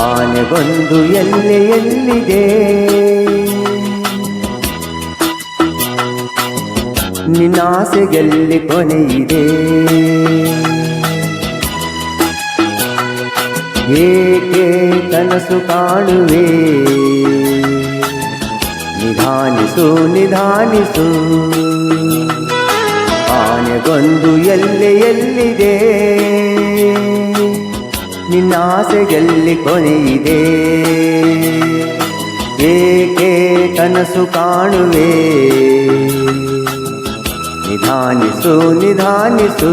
ಆನೆಗೊಂದು ಎಲ್ಲಿ ಎಲ್ಲಿದೆ? ನಿನ್ನಾಸೆಗೆಲ್ಲಿ ಕೊನೆಯಿದೆ ಏಕೆ ಕನಸು ಕಾಣುವೆ? ನಿಧಾನಿಸು ನಿಧಾನಿಸು. ಆನೆಗೊಂದು ಎಲ್ಲೆ ಎಲ್ಲಿದೆ? ನಿನ್ನಾಸೆಗೆಲ್ಲಿ ಕೊನೆಯಿದೆ ಏಕೆ ಕನಸು ಕಾಣುವೆ? ನಿಧಾನಿಸು ನಿಧಾನಿಸು.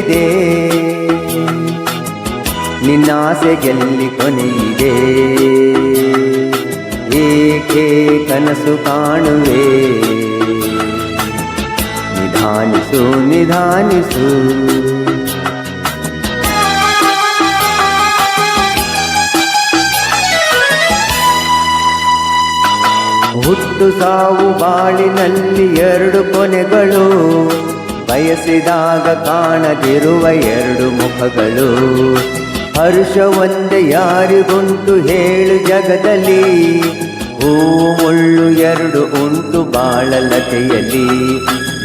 ಎಲ್ಲಿದೆ ನಿನ್ನಾಸೆಗೆಲ್ಲಿ ಕೊನೆಯಿದೆ. ಏಕೆ ಕನಸು ಕಾಣುವೆ? ನಿಧಾನಿಸು ನಿಧಾನಿಸು. ಹುಟ್ಟು ಸಾವು ಬಾಳಿನಲ್ಲಿ ಎರಡು ಕೊನೆಗಳು. ಬಯಸಿದಾಗ ಕಾಣದಿರುವ ಎರಡು ಮುಖಗಳು. ಹರ್ಷ ಒಂದೇ ಯಾರಿಗುಂಟು ಹೇಳು ಜಗದಲ್ಲಿ. ಹೂ ಮುಳ್ಳು ಎರಡು ಉಂಟು ಬಾಳಲತೆಯಲ್ಲಿ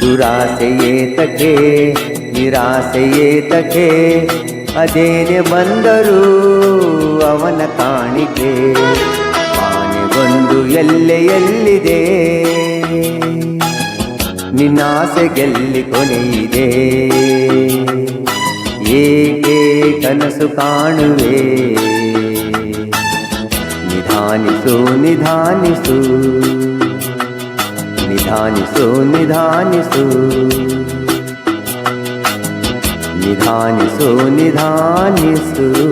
ದುರಾಸೆಯೇತಕ್ಕೆ ನಿರಾಸೆಯೇತಕ್ಕೆ ಅದೇನೆ ಬಂದರೂ ಅವನ ಕಾಣಿಕೆ. ಆನೆಗೊಂದು ಎಲ್ಲೆ ಎಲ್ಲಿದೆ ನಿನ್ನಾಸೆಗೆಲ್ಲಿ ಕೊನೆಯಿದೆ. ಏಕೆ ಕನಸು ಕಾಣುವೆ? ನಿಧಾನಿಸು ನಿಧಾನಿಸು. ನಿಧಾನಿಸು ನಿಧಾನಿಸು. ನಿಧಾನಿಸು ನಿಧಾನಿಸು.